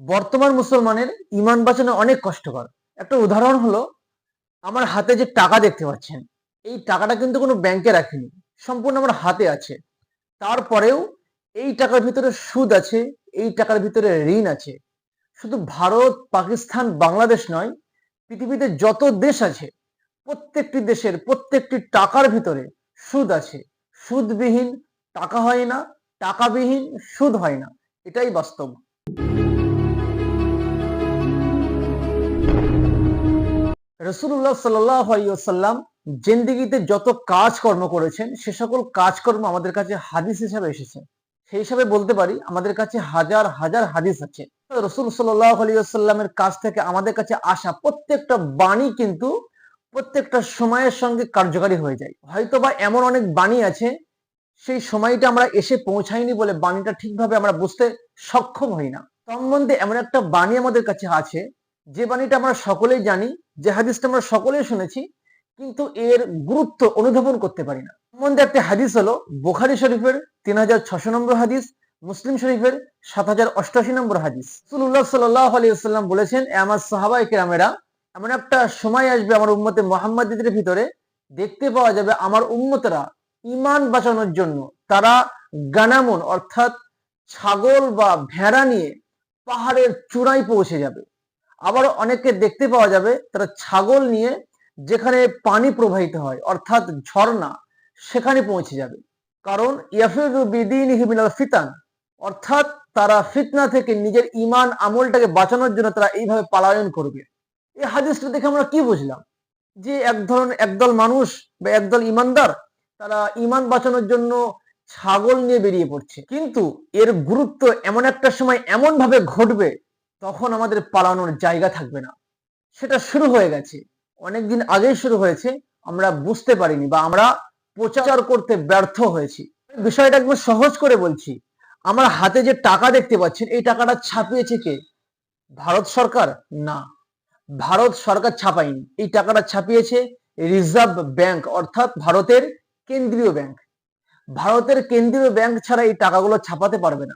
বর্তমান মুসলমানের ইমান বাঁচানো অনেক কষ্টকর। একটা উদাহরণ হলো, আমার হাতে যে টাকা দেখতে পাচ্ছেন, এই টাকাটা কিন্তু কোনো ব্যাংকে রাখিনি, সম্পূর্ণ আমার হাতে আছে। তারপরেও এই টাকার ভিতরে সুদ আছে, এই টাকার ভিতরে ঋণ আছে। শুধু ভারত, পাকিস্তান, বাংলাদেশ নয়, পৃথিবীতে যত দেশ আছে, প্রত্যেকটি দেশের প্রত্যেকটি টাকার ভিতরে সুদ আছে। সুদবিহীন টাকা হয় না, টাকাবিহীন সুদ হয় না, এটাই বাস্তব। রসুল্লাহ সাল্লাম জেন্দিগিতে যত কাজকর্ম করেছেন, সে সকল কাজকর্ম আমাদের কাছে হাদিস হিসাবে এসেছে। সেই হিসাবে বলতে পারি, আমাদের কাছে হাজার হাজার হাদিস আছে। রসুল সাল্লাহ আলিয়াল্লামের কাছ থেকে আমাদের কাছে আসা প্রত্যেকটা বাণী কিন্তু প্রত্যেকটা সময়ের সঙ্গে কার্যকারী হয়ে যায়। হয়তো বা এমন অনেক বাণী আছে, সেই সময়টা আমরা এসে পৌঁছাইনি বলে বাণীটা ঠিকভাবে আমরা বুঝতে সক্ষম হই না। সম্বন্ধে এমন একটা বাণী আমাদের কাছে আছে যে বাণীটা আমরা সকলেই জানি, যে হাদিসটা আমরা সকলেই শুনেছি, কিন্তু এর গুরুত্ব অনুধাবন করতে পারি না। সম্বন্ধে একটা হাদিস হলো, বোখারি শরীফের তিন হাজার ছশো নম্বর হাদিস, মুসলিম শরীফের সাত হাজার অষ্টাশি নম্বর হাদিস। সুল্লাহ সাল্লাহ আলী সাল্লাম বলেছেন, "এ আমার সাহাবাই কেরামেরা, এমন একটা সময় আসবে আমার উম্মতে মোহাম্মদীদের ভিতরে, দেখতে পাওয়া যাবে আমার উম্মতেরা ইমান বাঁচানোর জন্য। তারা গানামন, অর্থাৎ ছাগল বা ভেড়া নিয়ে পাহাড়ের চূড়ায় পৌঁছে যাবে। আবার অনেককে দেখতে পাওয়া যাবে, তারা ছাগল নিয়ে যেখানে পানি প্রবাহিত হয়, অর্থাৎ ঝর্ণা, সেখানে পৌঁছে যাবে। কারণ ফিতান, অর্থাৎ তারা ফিতনা থেকে নিজের ইমান আমলটাকে বাঁচানোর জন্য তারা এইভাবে পালায়ন করবে। এই হাদিসটা দেখে আমরা কি বুঝলাম? যে এক ধরনের একদল মানুষ বা একদল ইমানদার তারা ইমান বাঁচানোর জন্য ছাগল নিয়ে বেরিয়ে পড়ছে। কিন্তু এর গুরুত্ব এমন একটা সময় এমন ভাবে ঘটবে তখন আমাদের পালানোর জায়গা থাকবে না। সেটা শুরু হয়ে গেছে। অনেকদিন আগেই শুরু হয়েছে। আমরা বুঝতে পারিনি বা আমরা প্রচার করতে ব্যর্থ হয়েছি। বিষয়টা একদম সহজ করে বলছি। আমার হাতে যে টাকা দেখতে পাচ্ছেন, এই টাকাটা ছাপিয়েছে কে? ভারত সরকার? না। ভারত সরকার ছাপায়নি। এই টাকাটা ছাপিয়েছে রিজার্ভ ব্যাংক, অর্থাৎ ভারতের কেন্দ্রীয় ব্যাংক। ভারতের কেন্দ্রীয় ব্যাংক ছাড়া এই টাকাগুলো ছাপাতে পারবে না।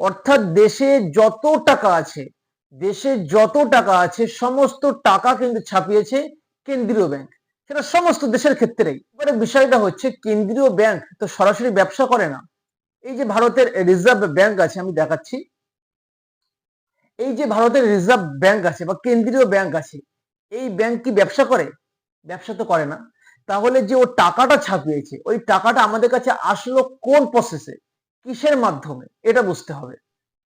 অর্থাৎ দেশে যত টাকা আছে, দেশে যত টাকা আছে, সমস্ত টাকা কিন্তু ছাপিয়েছে কেন্দ্রীয় ব্যাংক সেটা সমস্ত দেশের ক্ষেত্রেই। এবারে বিষয়টা হচ্ছে, কেন্দ্রীয় ব্যাংক তো সরাসরি ব্যবসা করে না। এই যে ভারতের রিজার্ভ ব্যাংক আছে, আমি দেখাচ্ছি। এই যে ভারতের রিজার্ভ ব্যাংক আছে বা কেন্দ্রীয় ব্যাংক আছে, এই ব্যাংক কি ব্যবসা করে? ব্যবসা তো করে না। তাহলে যে ও টাকাটা ছাপিয়েছে, ওই টাকাটা আমাদের কাছে আসলো কোন প্রসেসে কিসের মাধ্যমে? এটা বুঝতে হবে।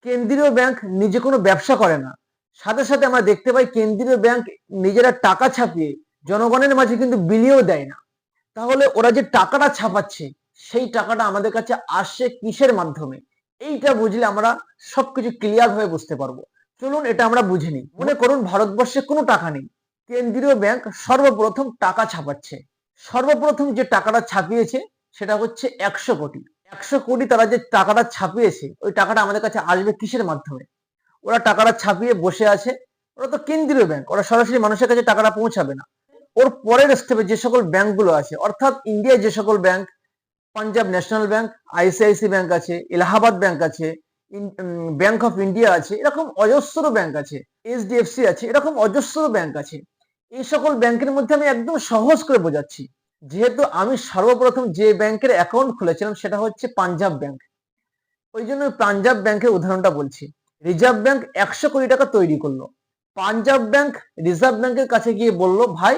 কেন্দ্রীয় ব্যাংক নিজে কোনো ব্যবসা করে না। সাথে সাথে আমরা দেখতে পাই কেন্দ্রীয় ব্যাংক নিজেরা টাকা ছাপিয়ে জনগণের মাঝে কিন্তু বিলিয়েও দেয় না। তাহলে ওরা যে টাকাটা ছাপাচ্ছে, সেই টাকাটা আমাদের কাছে আসছে কিসের মাধ্যমে? এইটা বুঝলে আমরা সবকিছু ক্লিয়ার হয়ে বুঝতে পারব। চলুন এটা আমরা বুঝে নিই। মনে করুন ভারতবর্ষে কোনো টাকা নেই। কেন্দ্রীয় ব্যাংক সর্বপ্রথম টাকা ছাপাচ্ছে। সর্বপ্রথম যে টাকাটা ছাপিয়েছে, সেটা হচ্ছে একশো কোটি। একশো কোটি তারা যে টাকাটা ছাপিয়েছে, ওই টাকাটা আমাদের কাছে আসবে কিসের মাধ্যমে? ওরা টাকাটা ছাপিয়ে বসে আছে, ওরা তো কেন্দ্রীয় ব্যাংক ওরা সরাসরি মানুষের কাছে টাকাটা পৌঁছাবে না। ওর পরের স্টেপে যে সকল ব্যাংকগুলো আছে, অর্থাৎ ইন্ডিয়ায় যে সকল bank Punjab national bank ICIC bank আছে, এলাহাবাদ ব্যাংক আছে ব্যাংক অফ ইন্ডিয়া আছে, এরকম অজস্র ব্যাংক আছে এইচডিএফসি আছে, এরকম অজস্র ব্যাংক আছে। এই সকল ব্যাংকের মধ্যে আমি একদম সহজ করে বোঝাচ্ছি। যেহেতু আমি সর্বপ্রথম যে ব্যাংকের অ্যাকাউন্ট খুলেছিলাম সেটা হচ্ছে পাঞ্জাব ব্যাংক। ওই জন্য পাঞ্জাব ব্যাংকের উদাহরণটা বলছি। রিজার্ভ ব্যাংক একশো কোটি টাকা তৈরি করল। পাঞ্জাব ব্যাংক রিজার্ভ ব্যাংকের কাছে গিয়ে বলল, ভাই,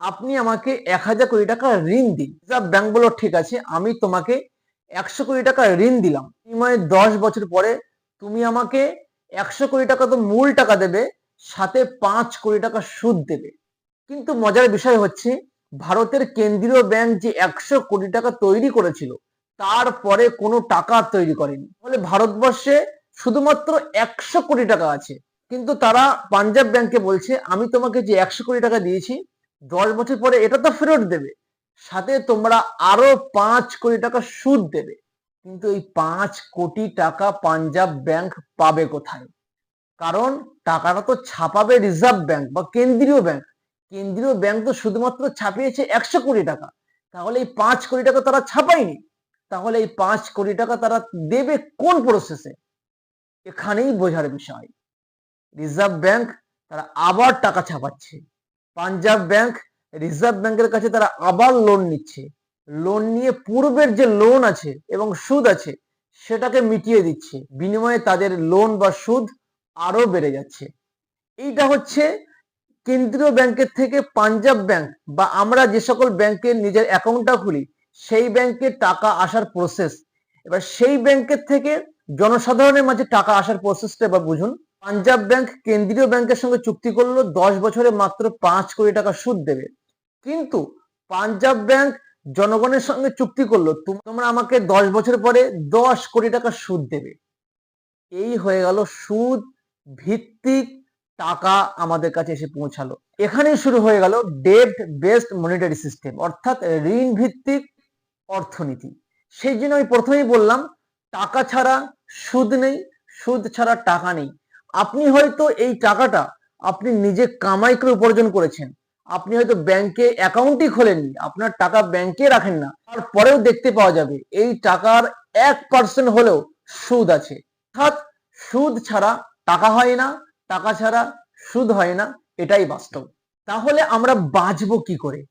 আপনি আমাকে এক হাজার কোটি টাকা ঋণ দিন। রিজার্ভ ব্যাংক বলল, ঠিক আছে, আমি তোমাকে একশো কোটি টাকা ঋণ দিলাম। বিনিময়ে দশ বছর পরে তুমি আমাকে একশো কোটি টাকা তো মূল টাকা দেবে, সাথে পাঁচ কোটি টাকা সুদ দেবে। কিন্তু মজার বিষয় হচ্ছে ভারতের কেন্দ্রীয় ব্যাংক যে একশো কোটি টাকা তৈরি করেছিল তারপরে কোনো টাকা তৈরি করেনি। ফলে ভারতবর্ষে শুধুমাত্র একশো কোটি টাকা আছে। কিন্তু তারা পাঞ্জাব ব্যাংকে বলছে, আমি তোমাকে যে একশো কোটি টাকা দিয়েছি, দশ বছর পরে এটা তো ফেরত দেবে। সাথে তোমরা আরও পাঁচ কোটি টাকা সুদ দেবে। কিন্তু এই পাঁচ কোটি টাকা পাঞ্জাব ব্যাংক পাবে কোথায়? কারণ টাকাটা তো ছাপাবে রিজার্ভ ব্যাংক বা কেন্দ্রীয় ব্যাংক কেন্দ্রীয় ব্যাংক তো শুধুমাত্র ছাপিয়েছে একশো কোটি টাকা। তাহলে এই পাঁচ কোটি টাকা তারা ছাপায়নি। তাহলে এই পাঁচ কোটি টাকা তারা দেবে কোন প্রসেসে এখানেই বোঝার বিষয়। রিজার্ভ ব্যাংক তারা আবার টাকা ছাপাচ্ছে। পাঞ্জাব ব্যাংক রিজার্ভ ব্যাংকের কাছে তারা আবার লোন নিচ্ছে। লোন নিয়ে পূর্বের যে লোন আছে এবং সুদ আছে, সেটাকে মিটিয়ে দিচ্ছে। বিনিময়ে তাদের লোন বা সুদ আরও বেড়ে যাচ্ছে। এইটা হচ্ছে কেন্দ্রীয় ব্যাংকের থেকে পাঞ্জাব ব্যাংক বা আমরা যে সকল ব্যাংকে নিজের অ্যাকাউন্টটা খুলি, সেই ব্যাংকে টাকা আসার প্রসেস এবার সেই ব্যাংকের থেকে জনসাধারণের মাঝে টাকা আসার প্রসেসটা এবার বুঝুন। পাঞ্জাব ব্যাংক কেন্দ্রীয় ব্যাংকের সঙ্গে চুক্তি করল, দশ বছরে মাত্র পাঁচ কোটি টাকা সুদ দেবে। কিন্তু পাঞ্জাব ব্যাংক জনগণের সঙ্গে চুক্তি করল, তোমরা আমাকে দশ বছর পরে দশ কোটি টাকা সুদ দেবে। এই হয়ে গেল সুদ ভিত্তিক টাকা আমাদের কাছে এসে পৌঁছালো। এখানেই শুরু হয়ে গেল ডেট বেসড মনিটারি সিস্টেম, অর্থাৎ ঋণ ভিত্তিক অর্থনীতি। সেই জন্য আমি প্রথমেই বললাম, টাকা ছাড়া সুদ নেই, সুদ ছাড়া টাকা নেই। আপনি হয়তো এই টাকাটা আপনি নিজে কামাই করে উপার্জন করেছেন। আপনি হয়তো ব্যাংকে অ্যাকাউন্টই খোলেননি, আপনার টাকা ব্যাংকে রাখেন না। তারপরেও দেখতে পাওয়া যাবে, এই টাকার এক পার্সেন্ট হলেও সুদ আছে। অর্থাৎ সুদ ছাড়া টাকা হয় না টাকা ছাড়া সুদ হয় না, এটাই বাস্তব। তাহলে আমরা বাঁচবো কি করে?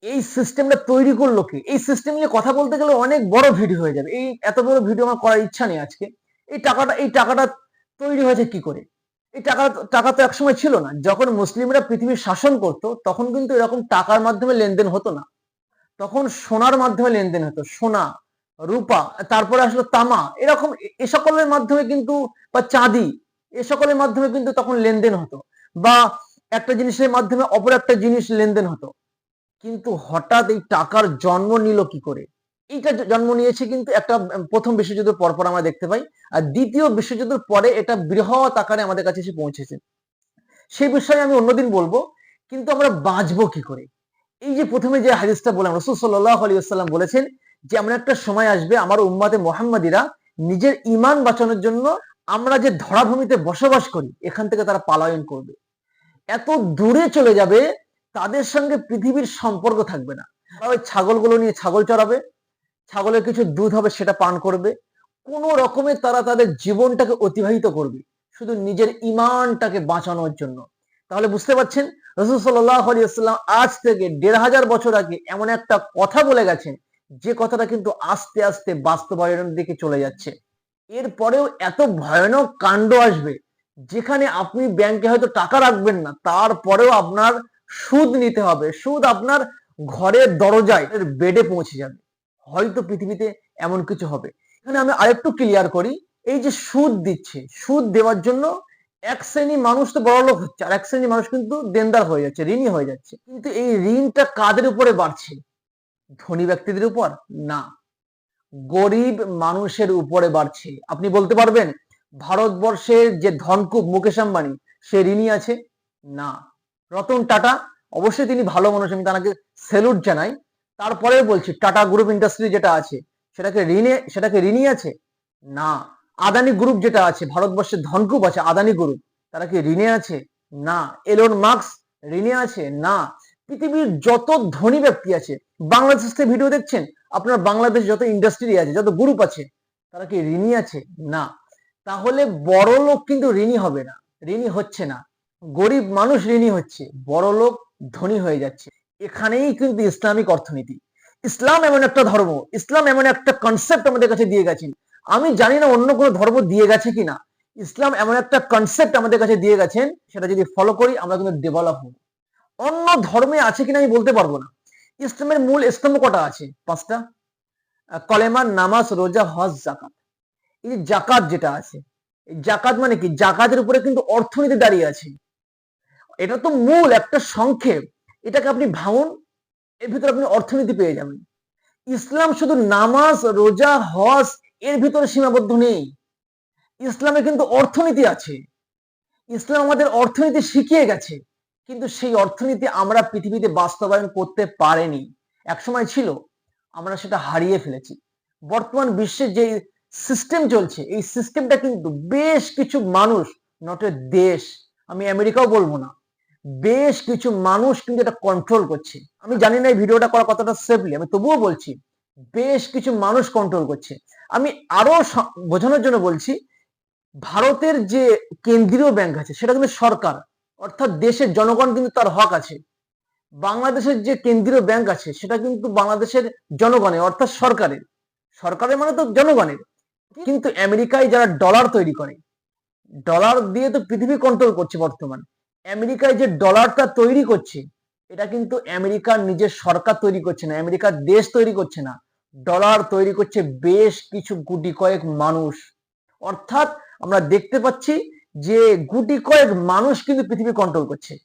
এই সিস্টেমটা তৈরি করল কি? এই সিস্টেম নিয়ে কথা বলতে গেলে অনেক বড় ভিডিও হয়ে যাবে। এই এত বড় ভিডিও আমার করার ইচ্ছা নেই আজকে। এই টাকাটা এই টাকাটা তৈরি হয়েছে কি করে? এই টাকা টাকা তো একসময় ছিল না। যখন মুসলিমরা পৃথিবীর শাসন করত, তখন কিন্তু এরকম টাকার মাধ্যমে লেনদেন হতো না। তখন সোনার মাধ্যমে লেনদেন হতো। সোনা, রূপা, তারপরে আসলো তামা, এরকম এ- সকলের মাধ্যমে কিন্তু, বা চাঁদি এ সকলের মাধ্যমে কিন্তু তখন লেনদেন হতো বা একটা জিনিসের মাধ্যমে অপর একটা জিনিস লেনদেন হতো। কিন্তু হঠাৎ এই টাকার জন্ম নিল কি করে? এইটা জন্ম নিয়েছে কিন্তু একটা প্রথম বিশ্বযুদ্ধের পরপর আমরা দেখতে পাই আর দ্বিতীয় বিশ্বযুদ্ধের পরে এটা বৃহৎ আকারে আমাদের কাছে এসে পৌঁছেছে। সেই বিষয়ে আমি অন্যদিন বলব, কিন্তু আমরা বাঁচবো কি করে? এই যে প্রথমে যে হাদিসটা বললাম, রসুল সাল্লাহ আলী আসসালাম বলেছেন যে, এমন একটা সময় আসবে আমার উম্মাতে মোহাম্মদীরা নিজের ইমান বাঁচানোর জন্য আমরা যে ধরাভূমিতে বসবাস করি, এখান থেকে তারা পালায়ন করবে। এত দূরে চলে যাবে, তাদের সঙ্গে পৃথিবীর সম্পর্ক থাকবে না। ওই ছাগলগুলো নিয়ে ছাগল চড়াবে, ছাগলের কিছু দুধ হবে সেটা পান করবে। কোনো রকমে তারা তাদের জীবনটাকে অতিবাহিত করবে, শুধু নিজের ইমানটাকে বাঁচানোর জন্য। তাহলে বুঝতে পারছেন? রসুল সাল্লাম আজ থেকে দেড় হাজার বছর আগে এমন একটা কথা বলে গেছেন, যে কথাটা কিন্তু আস্তে আস্তে বাস্তবায়নের দিকে চলে যাচ্ছে। এরপরেও এত ভয়ানক কাণ্ড আসবে, যেখানে আপনি ব্যাংকে হয়তো টাকা রাখবেন না তারপরেও আপনার সুদ নিতে হবে। সুদ আপনার ঘরের দরজায় বেডে পৌঁছে যাবে। হয়তো পৃথিবীতে এমন কিছু হবে। এখানে আমি আরেকটু ক্লিয়ার করি, এই যে সুদ দিচ্ছে, সুদ দেওয়ার জন্য এক শ্রেণি মানুষ তো বড় লোক হচ্ছে, আর এক শ্রেণি মানুষ কিন্তু দেনদার হয়ে যাচ্ছে, ঋণী হয়ে যাচ্ছে। কিন্তু এই ঋণটা কাদের উপরে বাড়ছে? ধনী ব্যক্তিদের উপর? না। গরিব মানুষের উপরে বাড়ছে। আপনি বলতে পারবেন, ভারতবর্ষের যে ধনকুব মুকেশ আম্বানি, সে ঋণী আছে? না। রতন টাটা, অবশ্যই তিনি ভালো মানুষ, আমি তাকে সেলুট জানাই। তারপরে বলছি, টাটা গ্রুপ ইন্ডাস্ট্রি যেটা আছে, সেটাকে ঋণে, সেটাকে ঋণী আছে? না। আদানি গ্রুপ যেটা আছে, ভারতবর্ষের ধনকুব আছে, আদানি গ্রুপ তারা কি ঋণে আছে? না। এলোন মার্কস ঋণে আছে? না। পৃথিবীর যত ধনী ব্যক্তি আছে, বাংলাদেশ ভিডিও দেখছেন আপনার বাংলাদেশ যত ইন্ডাস্ট্রি আছে, যত গ্রুপ আছে, তারা কি ঋণী আছে? না। তাহলে বড় লোক কিন্তু ঋণী হবে না, ঋণী হচ্ছে না। গরিব মানুষ ঋণী হচ্ছে, বড় লোক ধনী হয়ে যাচ্ছে। এখানেই কিন্তু ইসলামিক অর্থনীতি। ইসলাম এমন একটা ধর্ম, ইসলাম এমন একটা কনসেপ্ট আমাদের কাছে দিয়ে গেছেন আমি জানি না অন্য কোনো ধর্ম দিয়ে গেছে কিনা। ইসলাম এমন একটা কনসেপ্ট আমাদের কাছে দিয়ে গেছেন, সেটা যদি ফলো করি, আমরা কিন্তু ডেভেলপ হব। অন্য ধর্মে আছে কিনা আমি বলতে পারব না। ইসলামের মূল স্তম্ভ কটা আছে? পাঁচটা। কলেমা নামাজ, রোজা, হজ জাকাত এই যে জাকাত যেটা আছে জাকাত মানে কি? জাকাতের উপরে কিন্তু অর্থনীতি দাঁড়িয়ে আছে। এটা তো মূল একটা সংক্ষেপ। এটাকে আপনি ভাঙুন, এর ভিতরে আপনি অর্থনীতি পেয়ে যাবেন। ইসলাম শুধু নামাজ, রোজা, হজ, এর ভিতরে সীমাবদ্ধ নেই। ইসলামে কিন্তু অর্থনীতি আছে। ইসলাম আমাদের অর্থনীতি শিখিয়ে গেছে। কিন্তু সেই অর্থনীতি আমরা পৃথিবীতে বাস্তবায়ন করতে পারেনি। একসময় ছিল, আমরা সেটা হারিয়ে ফেলেছি। বর্তমান বিশ্বের যে সিস্টেম চলছে, এই সিস্টেমটা কিন্তু বেশ কিছু মানুষ নট এ দেশ, আমি আমেরিকাও বলব না, বেশ কিছু মানুষ কিন্তু এটা কন্ট্রোল করছে। আমি জানি না এই ভিডিওটা করা কতটা সেফলি আমি তবুও বলছি, বেশ কিছু মানুষ কন্ট্রোল করছে। আমি আরও বোঝানোর জন্য বলছি, ভারতের যে কেন্দ্রীয় ব্যাংক আছে, সেটা কিন্তু সরকার। অর্থাৎ দেশের জনগণ কিন্তু তার হক আছে। বাংলাদেশের যে কেন্দ্রীয় ব্যাংক আছে, সেটা কিন্তু বাংলাদেশের জনগণের, অর্থাৎ সরকারের। সরকারের মানে তো জনগণের। কিন্তু আমেরিকায় যারা ডলার তৈরি করে ডলার দিয়ে তো পৃথিবী কন্ট্রোল করছে বর্তমান। আমেরিকায় যে ডলারটা তৈরি করছে, এটা কিন্তু আমেরিকার নিজের সরকার তৈরি করছে না, আমেরিকার দেশ তৈরি করছে না। ডলার তৈরি করছে বেশ কিছু গুটি কয়েক মানুষ। অর্থাৎ আমরা দেখতে পাচ্ছি যে গুটি কয়েক মানুষ কিন্তু পৃথিবী কন্ট্রোল করছে।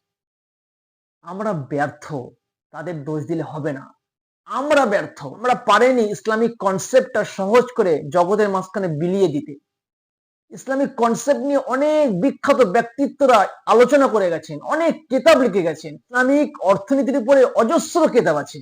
আমরা ব্যর্থ, তাদের দোষ দিলে হবে না। আমরা ব্যর্থ, আমরা পারেনি ইসলামিক কনসেপ্টটা সহজ করে জগতের মাঝখানে বিলিয়ে দিতে। ইসলামিক কনসেপ্ট নিয়ে অনেক বিখ্যাত ব্যক্তিত্বরা আলোচনা করে গেছেন, অনেক কেতাব লিখে গেছেন। ইসলামিক অর্থনীতির উপরে অজস্র কেতাব আছে।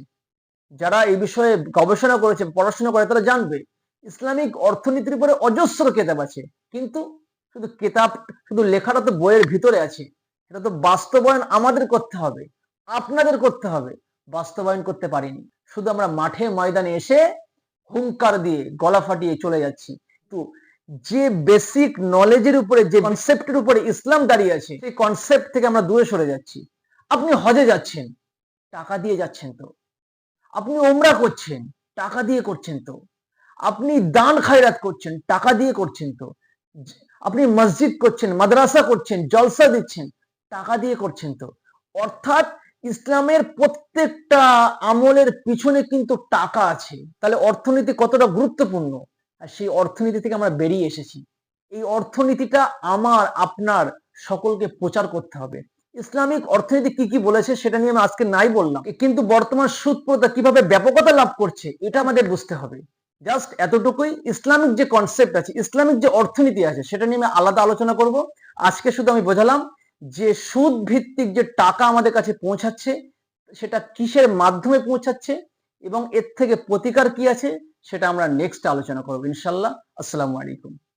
যারা এই বিষয়ে গবেষণা করেছে পড়াশোনা করে, তারা জানবে, ইসলামিক অর্থনীতির উপরে অজস্র কেতাব আছে। কিন্তু শুধু কেতাব, শুধু লেখাটা তো বইয়ের ভিতরে আছে। এটা তো বাস্তবায়ন আমাদের করতে হবে, আপনাদের করতে হবে। বাস্তবায়ন করতে পারিনি। শুধু আমরা মাঠে ময়দানে এসে হুঙ্কার দিয়ে গলা ফাটিয়ে চলে যাচ্ছি। কিন্তু যে বেসিক নলেজের উপরে, যে কনসেপ্টের উপরে ইসলাম দাঁড়িয়ে আছে, সেই কনসেপ্ট থেকে আমরা দূরে সরে যাচ্ছি। আপনি হজে যাচ্ছেন, টাকা দিয়ে যাচ্ছেন তো। আপনি ওমরা করছেন, টাকা দিয়ে করছেন তো। আপনি দান খায়রাত করছেন, টাকা দিয়ে করছেন তো। আপনি মসজিদ করছেন, মাদ্রাসা করছেন, জলসা দিচ্ছেন, টাকা দিয়ে করছেন তো। অর্থাৎ ইসলামের প্রত্যেকটা আমলের পিছনে কিন্তু টাকা আছে। তাহলে অর্থনীতি কতটা গুরুত্বপূর্ণ? আর সেই অর্থনীতি থেকে আমরা বেরিয়ে এসেছি। এই অর্থনীতিটা আমার, আপনার সকলকে প্রচার করতে হবে। ইসলামিক অর্থনীতি কি কি বলেছে সেটা নিয়ে আমি আজকে নাই বললাম। কিন্তু বর্তমান সুদ প্রথা কীভাবে ব্যাপকতা লাভ করছে, এটা আমাদের বুঝতে হবে। জাস্ট এতটুকুই ইসলামিক যে কনসেপ্ট আছে, ইসলামিক যে অর্থনীতি আছে, সেটা নিয়ে আমি আলাদা আলোচনা করব। আজকে শুধু আমি বোঝালাম যে সুদ ভিত্তিক যে টাকা আমাদের কাছে পৌঁছাচ্ছে, সেটা কিসের মাধ্যমে পৌঁছাচ্ছে এবং এর থেকে প্রতিকার কি আছে, সেটা আমরা নেক্সট আলোচনা করব, ইনশাল্লাহ। আসসালামু আলাইকুম।